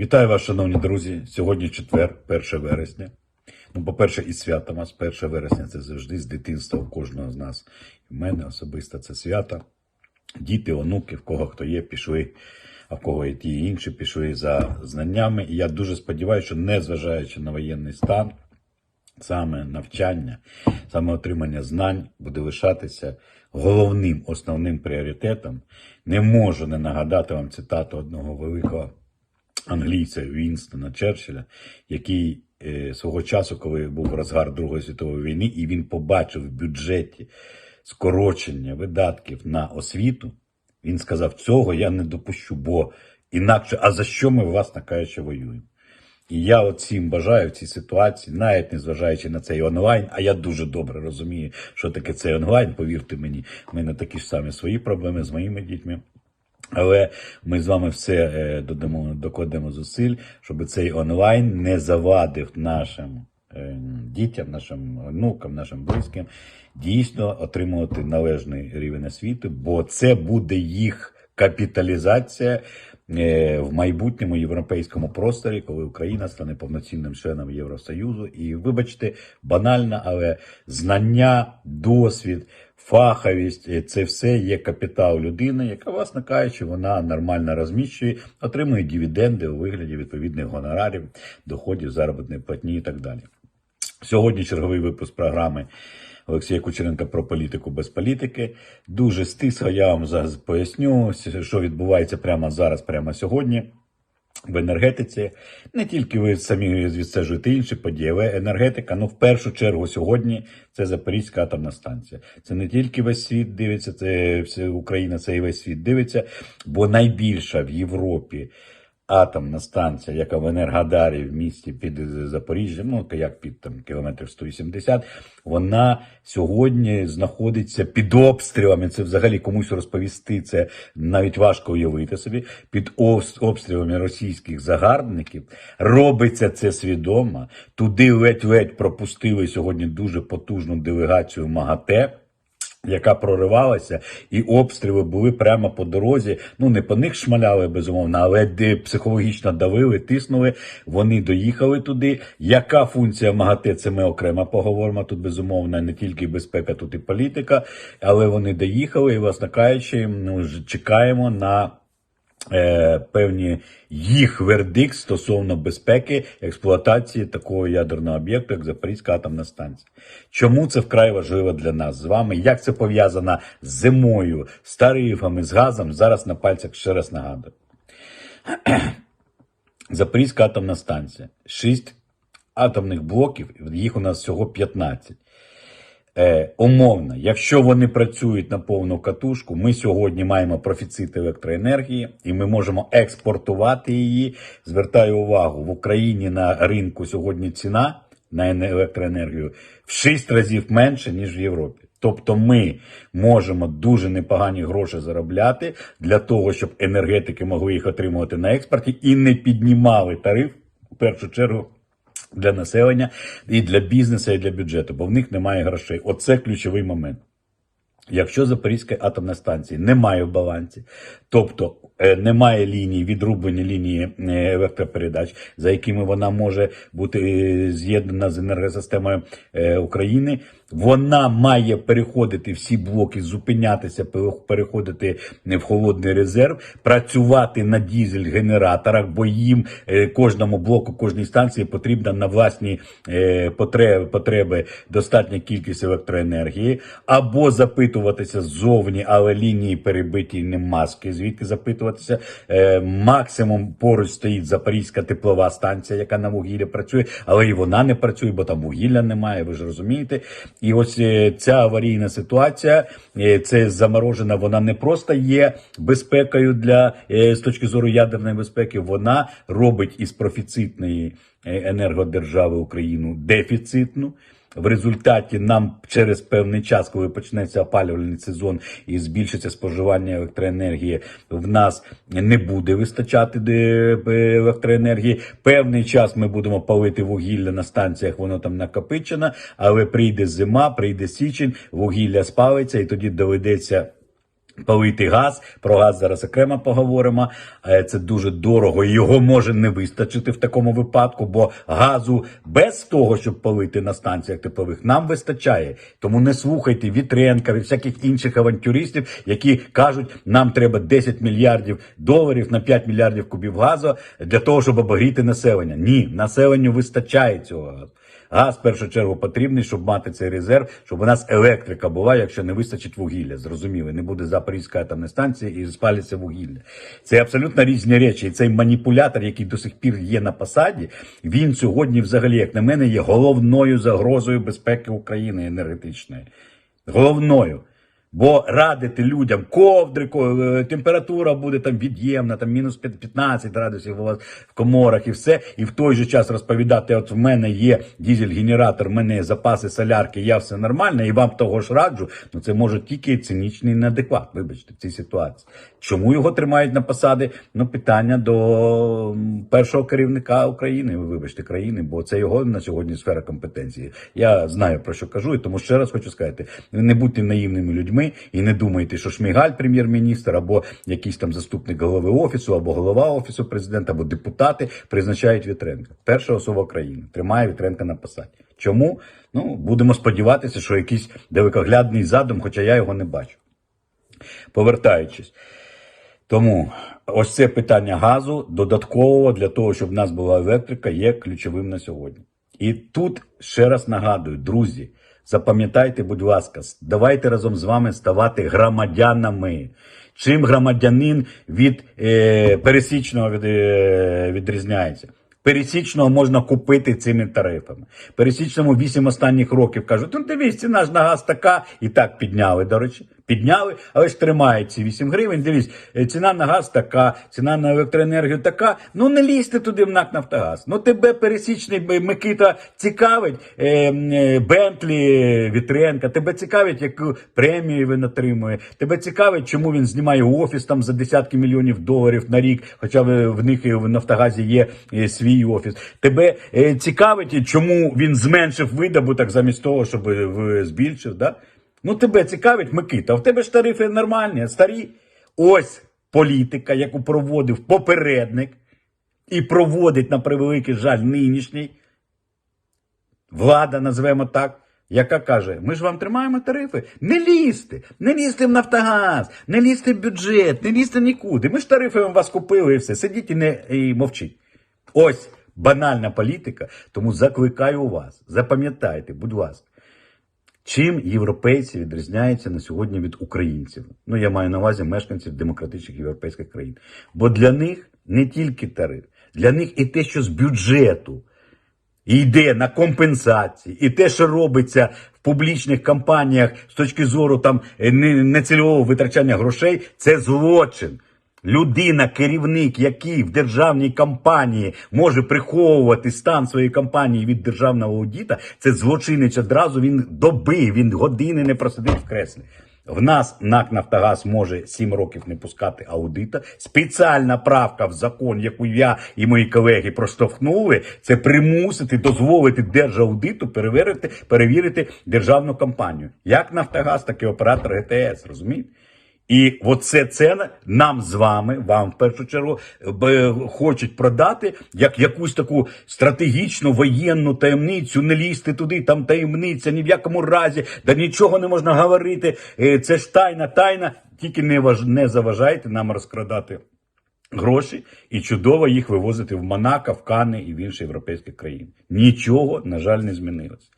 Вітаю вас, шановні друзі. Сьогодні четвер, 1 вересня. Ну, по-перше, і свято у нас 1 вересня це завжди з дитинства у кожного з нас. І в мене особисто це свято. Діти, онуки, в кого хто є, пішли, а в кого і ті і інші пішли за знаннями. І я дуже сподіваюся, що незважаючи на воєнний стан, саме навчання, саме отримання знань буде лишатися головним основним пріоритетом. Не можу не нагадати вам цитату одного великого англійця Вінстона Черчилля, який е, свого часу, коли був розгар Другої світової війни, і він побачив в бюджеті скорочення видатків на освіту, він сказав: цього я не допущу, бо інакше, а за що ми власне кажучи воюємо? І я от бажаю в цій ситуації, навіть незважаючи на цей онлайн, а я дуже добре розумію, що таке цей онлайн, повірте мені, в мене такі ж самі свої проблеми з моїми дітьми. Але ми з вами все е, додамо, докладемо зусиль, щоб цей онлайн не завадив нашим е, дітям, нашим онукам, нашим близьким дійсно отримувати належний рівень освіти, бо це буде їх капіталізація в майбутньому європейському просторі, коли Україна стане повноцінним членом Євросоюзу. І вибачте, банально, але знання, досвід, фаховість е, це все є капітал людини, яка, власне кажучи, вона нормально розміщує, отримує дивіденди у вигляді відповідних гонорарів, доходів, заробітної платні і так далі. Сьогодні черговий випуск програми Олексія Кучеренка про політику без політики. Дуже стисло, я вам зараз поясню, що відбувається прямо зараз, прямо сьогодні. В енергетиці не тільки ви самі відстежуєте інші події, але енергетика, ну в першу чергу сьогодні це Запорізька атомна станція. Це не тільки весь світ дивиться, це Україна, це і весь світ дивиться, бо найбільша в Європі атомна станція, яка в Енергодарі в місті під Запоріжжям, ну як під там кілометрів 180, вона сьогодні знаходиться під обстрілами. Це взагалі комусь розповісти. Це навіть важко уявити собі. Під обстрілами російських загарбників робиться це свідомо. Туди ледь-ледь пропустили сьогодні дуже потужну делегацію МАГАТЕ яка проривалася, і обстріли були прямо по дорозі. Ну не по них шмаляли безумовно, але де психологічно давили, тиснули. Вони доїхали туди. Яка функція МАГАТЕ? Це ми окремо поговоримо. Тут безумовно не тільки безпека, тут і політика. Але вони доїхали, і власне кажучи, ну чекаємо на. Е, певні їх вердикт стосовно безпеки експлуатації такого ядерного об'єкту, як Запорізька атомна станція. Чому це вкрай важливо для нас з вами? Як це пов'язано з зимою, з тарифами, з газом? Зараз на пальцях ще раз нагадую. Запорізька атомна станція. Шість атомних блоків, їх у нас всього 15 е, умовно, якщо вони працюють на повну катушку, ми сьогодні маємо профіцит електроенергії і ми можемо експортувати її. Звертаю увагу, в Україні на ринку сьогодні ціна на електроенергію в 6 разів менше, ніж в Європі. Тобто ми можемо дуже непогані гроші заробляти для того, щоб енергетики могли їх отримувати на експорті і не піднімали тариф в першу чергу для населення і для бізнесу, і для бюджету, бо в них немає грошей. Оце ключовий момент. Якщо Запорізької атомної станції немає в балансі, тобто е, немає лінії, відрублені лінії е, електропередач, за якими вона може бути е, з'єднана з енергосистемою України, вона має переходити всі блоки, зупинятися, переходити в холодний резерв, працювати на дізель-генераторах, бо їм кожному блоку, кожній станції потрібна на власні потреби, потреби достатня кількість електроенергії, або запитуватися ззовні, але лінії перебиті не маски. Звідки запитуватися? Е, максимум поруч стоїть Запорізька теплова станція, яка на вугілля працює, але і вона не працює, бо там вугілля немає. Ви ж розумієте? І ось е, ця аварійна ситуація, е, це заморожена, вона не просто є безпекою для е, з точки зору ядерної безпеки, вона робить із профіцитної енергодержави Україну дефіцитну. В результаті нам через певний час, коли почнеться опалювальний сезон і збільшиться споживання електроенергії, в нас не буде вистачати е, електроенергії. Певний час ми будемо палити вугілля на станціях, воно там накопичено, але прийде зима, прийде січень, вугілля спалиться, і тоді доведеться Палити газ, про газ зараз окремо поговоримо. Е, Це дуже дорого, і його може не вистачити в такому випадку, бо газу без того, щоб палити на станціях теплових, нам вистачає. Тому не слухайте Вітренка, від всяких інших авантюристів, які кажуть, нам треба 10 мільярдів доларів на 5 мільярдів кубів газу для того, щоб обогріти населення. Ні, населенню вистачає цього газу. Газ в першу чергу потрібний, щоб мати цей резерв, щоб у нас електрика була, якщо не вистачить вугілля. Зрозуміли, не буде Запорізької атомної станції і спалиться вугілля. Це абсолютно різні речі. І цей маніпулятор, який до сих пір є на посаді, він сьогодні, взагалі, як на мене, є головною загрозою безпеки України енергетичної. Головною. Бо радити людям ковдри, ко- е, температура буде там від'ємна, там мінус п'ят- 15 градусів у вас в коморах і все. І в той же час розповідати: от в мене є дізель-генератор, в мене є запаси солярки, я все нормально, і вам того ж раджу. Ну це може тільки цинічний неадекват, вибачте, в цій ситуації. Чому його тримають на посади? Ну, питання до першого керівника України, вибачте, країни, бо це його на сьогодні сфера компетенції. Я знаю про що кажу, і тому ще раз хочу сказати: не будьте наївними людьми і не думайте, що Шмигаль, прем'єр-міністр, або якийсь там заступник голови офісу, або голова офісу президента, або депутати призначають Вітренка. Перша особа країни тримає Вітренка на посаді. Чому? Ну будемо сподіватися, що якийсь далекоглядний задум, хоча я його не бачу. Повертаючись. Тому ось це питання газу додаткового для того, щоб в нас була електрика, є ключовим на сьогодні. І тут ще раз нагадую, друзі, запам'ятайте, будь ласка, давайте разом з вами ставати громадянами. Чим громадянин від е, пересічного від, е, відрізняється? Пересічного можна купити цими тарифами. Пересічному 8 останніх років кажуть, ну дивись, ціна ж на газ така, і так підняли, до речі. Підняли, але ж тримають ці 8 гривень. Дивись, е, ціна на газ така, ціна на електроенергію така. Ну не лізьте туди в НАК Нафтогаз. Ну тебе пересічний Микита цікавить, е, е, Бентлі Вітренка, тебе цікавить, яку премію він отримує. Тебе цікавить, чому він знімає офіс там за десятки мільйонів доларів на рік, хоча в, них в Нафтогазі є свій офіс. Тебе цікавить, чому він зменшив видобуток замість того, щоб в- збільшив. Да? Ну, тебе цікавить, Микита, в тебе ж тарифи нормальні, старі. Ось політика, яку проводив попередник і проводить на превеликий жаль нинішній влада, називаємо так, яка каже: ми ж вам тримаємо тарифи. Не лізьте, не лізьте в Нафтогаз, не лізьте в бюджет, не лізьте нікуди. Ми ж тарифи вам вас купили і все. Сидіть і не і мовчіть. Ось банальна політика. Тому закликаю вас, запам'ятайте, будь ласка. Чим європейці відрізняються на сьогодні від українців? Ну, я маю на увазі мешканців демократичних європейських країн. Бо для них не тільки тариф, для них і те, що з бюджету йде на компенсації, і те, що робиться в публічних кампаніях з точки зору там не- нецільового витрачання грошей, це злочин. Людина, керівник, який в державній компанії може приховувати стан своєї компанії від державного аудіта, це злочинець одразу. Він доби, він години не просидить в креслі. В нас НАК Нафтогаз може 7 років не пускати аудита. Спеціальна правка в закон, яку я і мої колеги проштовхнули, це примусити дозволити держаудиту перевірити, перевірити державну компанію. Як Нафтогаз, так і оператор ГТС, розумієте? І оце це нам з вами, вам в першу чергу, хочуть продати як якусь таку стратегічну воєнну таємницю, не лізти туди, там таємниця, ні в якому разі, да нічого не можна говорити. Е, Це ж тайна, тайна. Тільки не важ... не заважайте нам розкрадати гроші і чудово їх вивозити в Монако, в Канни і в інші європейські країни. Нічого, на жаль, не змінилось.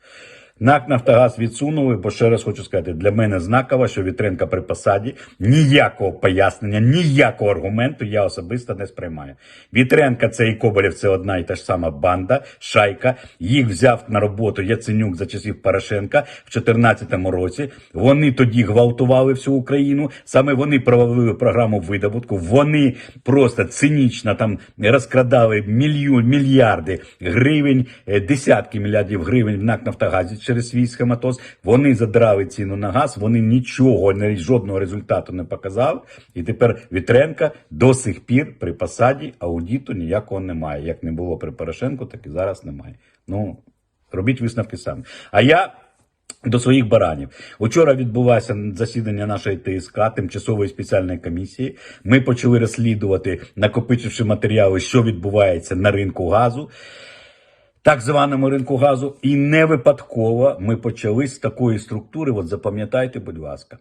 НАК Нафтогаз відсунули, бо ще раз хочу сказати, для мене знаково, що Вітренка при посаді ніякого пояснення, ніякого аргументу я особисто не сприймаю. Вітренка це і Коболєв це одна і та ж сама банда, шайка. Їх взяв на роботу Яценюк за часів Порошенка в 2014 році. Вони тоді гвалтували всю Україну. Саме вони провалили програму видобутку. Вони просто цинічно там розкрадали мільйон, мільярди гривень, е, десятки мільярдів гривень в НАК Нафтогазі через свій схематоз. Вони задрали ціну на газ, вони нічого, жодного результату не показали. І тепер Вітренка до сих пір при посаді аудіту ніякого немає. Як не було при Порошенку, так і зараз немає. Ну, робіть висновки самі. А я До своїх баранів. Учора відбулося засідання нашої ТСК, тимчасової спеціальної комісії. Ми почали розслідувати, накопичивши матеріали, що відбувається на ринку газу, так званому ринку газу. І не випадково ми почали з такої структури. От запам'ятайте, будь ласка.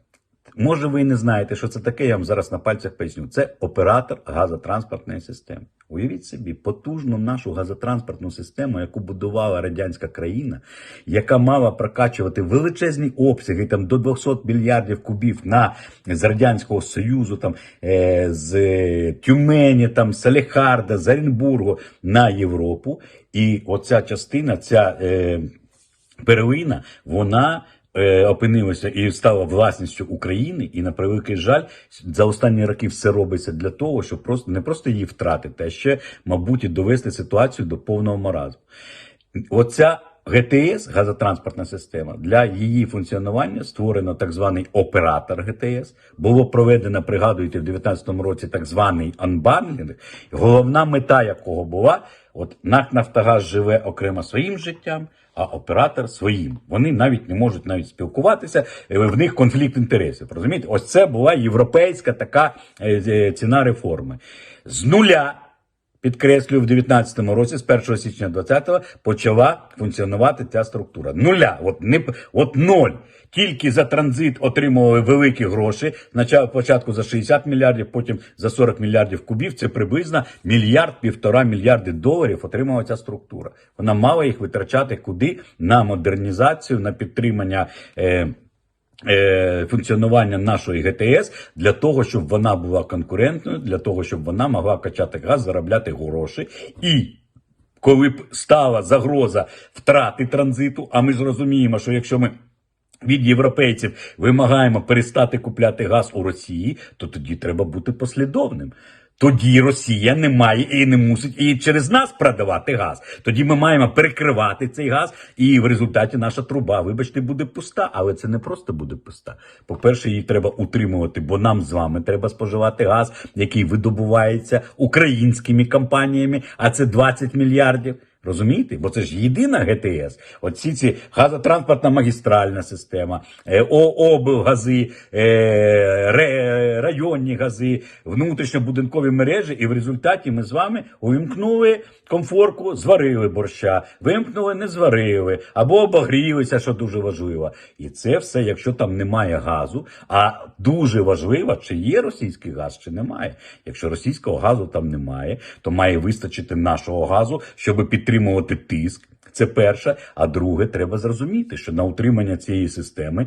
Може, ви і не знаєте, що це таке, я вам зараз на пальцях поясню. Це оператор газотранспортної системи. Уявіть собі, потужну нашу газотранспортну систему, яку будувала радянська країна, яка мала прокачувати величезні обсяги там до 200 мільярдів кубів на з радянського союзу, там е, з Тюмені, там Салехарда, з Оренбургу на Європу. І оця частина, ця е, первина, вона е, опинилася і стала власністю України, і на превеликий жаль, за останні роки все робиться для того, щоб просто не просто її втратити, а ще, мабуть, і довести ситуацію до повного маразму. Оця ГТС, газотранспортна система, для її функціонування створено так званий оператор ГТС. Було проведено, пригадуєте, в 2019 році так званий анбандлінг, головна мета якого була: от НАК Нафтогаз живе окремо своїм життям, а оператор своїм. Вони навіть не можуть навіть спілкуватися, е, в них конфлікт інтересів. Розумієте, ось це була європейська така е, е, ціна реформи. З нуля Підкреслюю, в 2019 році, з 1 січня 2020 почала функціонувати ця структура. Нуля, от не от ноль. Тільки за транзит отримували великі гроші. Спочатку початку за 60 мільярдів, потім за 40 мільярдів кубів. Це приблизно мільярд півтора мільярди доларів отримала ця структура. Вона мала їх витрачати куди на модернізацію, на підтримання. Е, функціонування нашої ГТС для того, щоб вона була конкурентною, для того, щоб вона могла качати газ, заробляти гроші і. Коли б стала загроза втрати транзиту, а ми ж розуміємо, що якщо ми від європейців вимагаємо перестати купляти газ у Росії, то тоді треба бути послідовним. Тоді Росія не має і не мусить і через нас продавати газ. Тоді ми маємо перекривати цей газ, і в результаті наша труба, вибачте, буде пуста. Але це не просто буде пуста. По-перше, її треба утримувати, бо нам з вами треба споживати газ, який видобувається українськими компаніями, а це 20 мільярдів. Розумієте? Бо це ж єдина ГТС. Оці ці газотранспортна магістральна система, е, облгази, е, районні гази, внутрішньобудинкові мережі, і в результаті ми з вами увімкнули комфорку, зварили борща, вимкнули, не зварили, або обогрілися, що дуже важливо. І це все, якщо там немає газу, а дуже важливо, чи є російський газ, чи немає. Якщо російського газу там немає, то має вистачити нашого газу, щоб підтримувати тиск. Це перше. А друге, треба зрозуміти, що на утримання цієї системи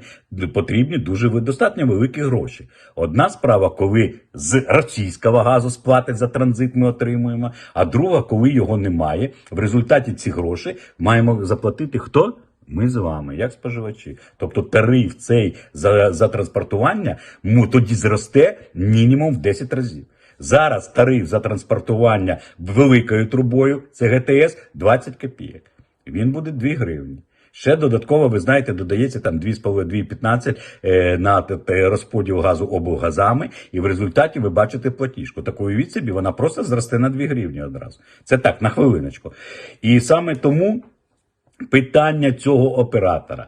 потрібні дуже достатньо великі гроші. Одна справа, коли з російського газу сплатить за транзит, ми отримуємо. А друга, коли його немає, в результаті ці гроші маємо заплатити хто? Ми з вами, як споживачі. Тобто тариф цей за, за транспортування тоді зросте мінімум в 10 разів. Зараз тариф за транспортування великою трубою, це ГТС 20 копійок. Він буде 2 гривні. Ще додатково, ви знаєте, додається там 2,5-2,15 е, на розподіл газу облгазами, і в результаті ви бачите платіжку. Таку уявіть собі, вона просто зросте на 2 гривні одразу. Це так, на хвилиночку. І саме тому. Питання цього оператора.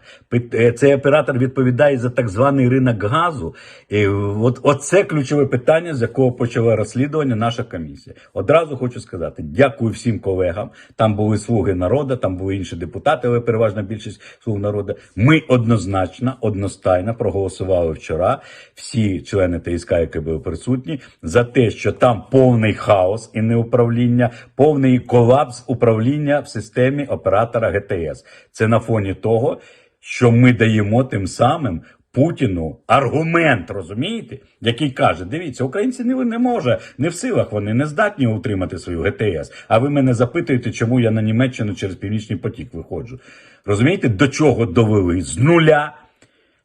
Е, Цей оператор відповідає за так званий ринок газу. І от, оце ключове питання, з якого почала розслідування наша комісія. Одразу хочу сказати: дякую всім колегам. Там були слуги народу, там були інші депутати, але переважна більшість слуг народу. Ми однозначно, одностайно проголосували вчора. Всі члени ТСК, які були присутні, за те, що там повний хаос і неуправління, повний колапс управління в системі оператора ГТС. Це на фоні того, що ми даємо тим самим. Путіну аргумент, розумієте, який каже: дивіться, українці не, не може, не в силах вони не здатні утримати свою ГТС. А ви мене запитуєте, чому я на Німеччину через Північний потік виходжу. Розумієте, до чого довели? З нуля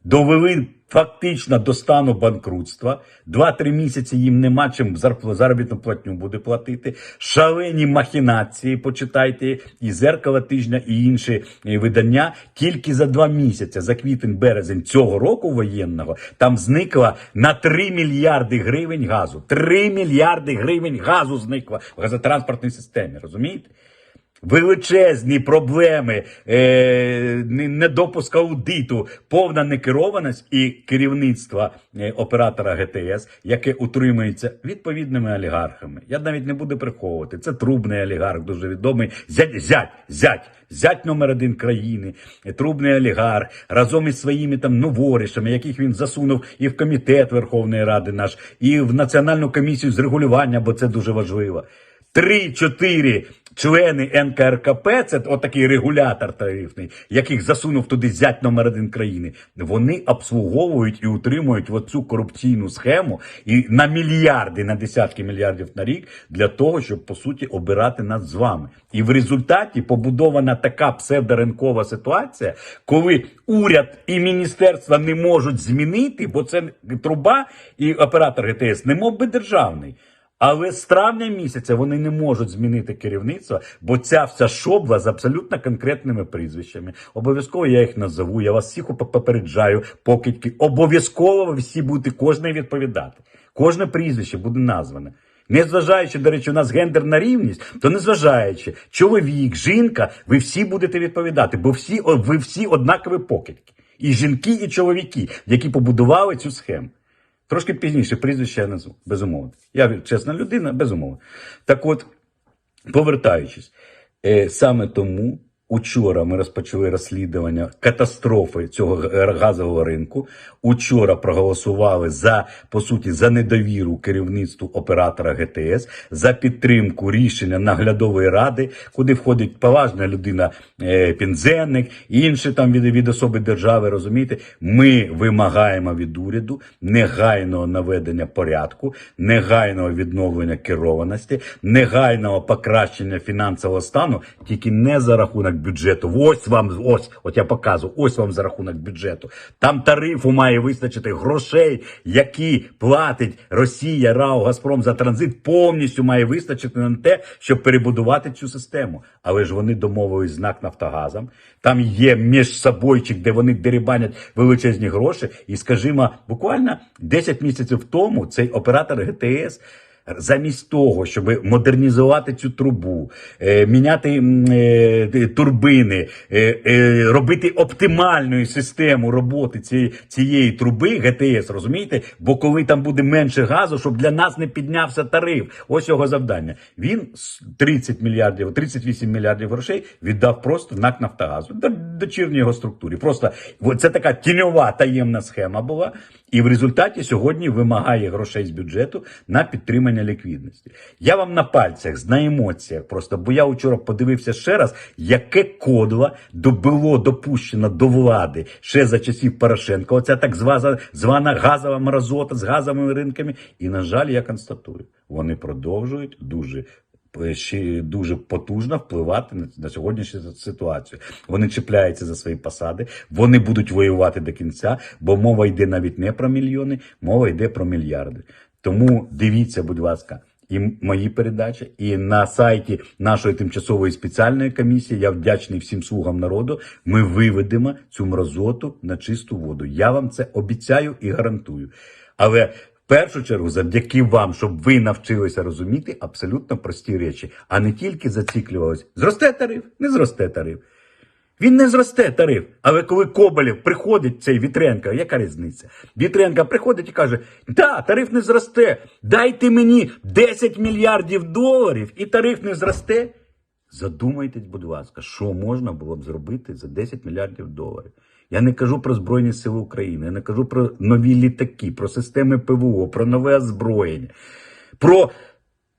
довели фактично до стану банкрутства. Два-три місяці їм нема чим заробітну платню буде платити. Шалені махінації, почитайте, і зеркало тижня, і інші видання. Тільки за два місяці, за квітень-березень цього року воєнного, там зникло на 3 мільярди гривень газу. 3 мільярди гривень газу зникло в газотранспортній системі. Розумієте? Величезні проблеми, е, не- недопуск аудиту, повна некерованість і керівництво е, оператора ГТС, яке утримується відповідними олігархами. Я навіть не буду приховувати. Це трубний олігарх, дуже відомий. Зять, зять, зять. Зять номер один країни, е, трубний олігарх, разом із своїми там новорішами, яких він засунув і в комітет Верховної Ради наш, і в Національну комісію з регулювання, бо це дуже важливо. Три-чотири члени НКРКП, це отакий регулятор тарифний, яких засунув туди зять номер один країни. Вони обслуговують і утримують оцю корупційну схему і на мільярди, на десятки мільярдів на рік для того, щоб по суті обирати нас з вами. І в результаті побудована така псевдоринкова ситуація, коли уряд і міністерства не можуть змінити, бо це труба і оператор ГТС не мов би державний. Але з травня місяця вони не можуть змінити керівництво, бо ця вся шобла з абсолютно конкретними прізвищами. Обов'язково я їх назову. Я вас всіх попереджаю, покидьки. Обов'язково всі будете кожне відповідати. Кожне прізвище буде назване. Незважаючи, до речі, у нас гендерна рівність, то незважаючи, чоловік, жінка, ви всі будете відповідати, бо всі, ви всі однакові покидьки. І жінки, і чоловіки, які побудували цю схему. Трошки пізніше прізвище я назву, безумовно. Я чесна людина, безумовно. Так от, повертаючись, е, саме тому учора ми розпочали розслідування катастрофи цього газового ринку. Учора проголосували за по суті за недовіру керівництву оператора ГТС, за підтримку рішення наглядової ради, куди входить поважна людина е, Пінзенник, інші там від, від особи держави. Розумієте, ми вимагаємо від уряду негайного наведення порядку, негайного відновлення керованості, негайного покращення фінансового стану, тільки не за рахунок бюджету. Ось вам, ось, от я показую, ось вам за рахунок бюджету. Там тарифу має вистачити грошей, які платить Росія, РАО, Газпром за транзит, повністю має вистачити на те, щоб перебудувати цю систему. Але ж вони домовились з НАК Нафтогазом. Там є між собойчик, де вони дерибанять величезні гроші. І, скажімо, буквально 10 місяців тому цей оператор ГТС. Замість того, щоб модернізувати цю трубу, е, міняти е, турбини, е, робити оптимальну систему роботи цієї, цієї труби ГТС, розумієте? Бо коли там буде менше газу, щоб для нас не піднявся тариф. Ось його завдання. Він с- 30 мільярдів, 38 мільярдів грошей віддав просто НАК Нафтогазу, до дочірній його структурі. Просто це така тіньова таємна схема була. І в результаті сьогодні вимагає грошей з бюджету на підтримання ліквідності. Я вам на пальцях, на емоціях просто, бо я вчора подивився ще раз, яке кодло було допущено до влади ще за часів Порошенка. Оця так звана, звана газова мразота з газовими ринками. І, на жаль, я констатую, вони продовжують дуже. Е, дуже потужно впливати на, сьогоднішню ситуацію. Вони чіпляються за свої посади, вони будуть воювати до кінця, бо мова йде навіть не про мільйони, мова йде про мільярди. Тому дивіться, будь ласка, і мої передачі, і на сайті нашої тимчасової спеціальної комісії. Я вдячний всім слугам народу. Ми виведемо цю мразоту на чисту воду. Я вам це обіцяю і гарантую. Але першу чергу, завдяки вам, щоб ви навчилися розуміти абсолютно прості речі, а не тільки зациклювалися. Зросте тариф, не зросте тариф. Він не зросте тариф. Але коли Коболєв приходить, цей Вітренко, яка різниця? Вітренко приходить і каже: да, тариф не зросте. Дайте мені 10 мільярдів доларів, і тариф не зросте. Задумайтесь, будь ласка, що можна було б зробити за 10 мільярдів доларів. Я не кажу про Збройні Сили України, я не кажу про нові літаки, про системи ПВО, про нове озброєння, про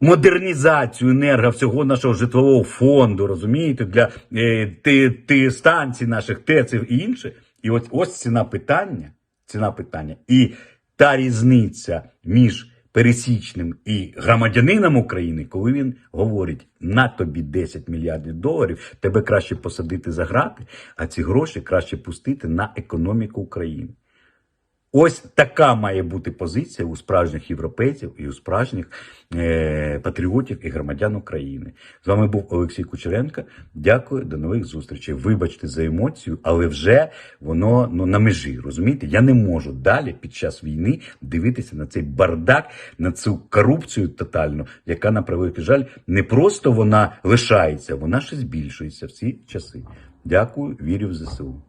модернізацію енерго всього нашого житлового фонду, розумієте, для е, ти, ти станцій наших ТЕЦів і інше. І ось ось ціна питання, ціна питання, і та різниця між пересічним і громадянином України, коли він говорить на тобі 10 мільярдів доларів, тебе краще посадити за грати, а ці гроші краще пустити на економіку України. Ось така має бути позиція у справжніх європейців і у справжніх е- патріотів і громадян України. З вами був Олексій Кучеренко. Дякую, до нових зустрічей. Вибачте за емоцію, але вже воно ну, на межі. Розумієте? Я не можу далі під час війни дивитися на цей бардак, на цю корупцію тотальну, яка на превеликий жаль не просто вона лишається, вона ще збільшується в ці часи. Дякую, вірю в ЗСУ.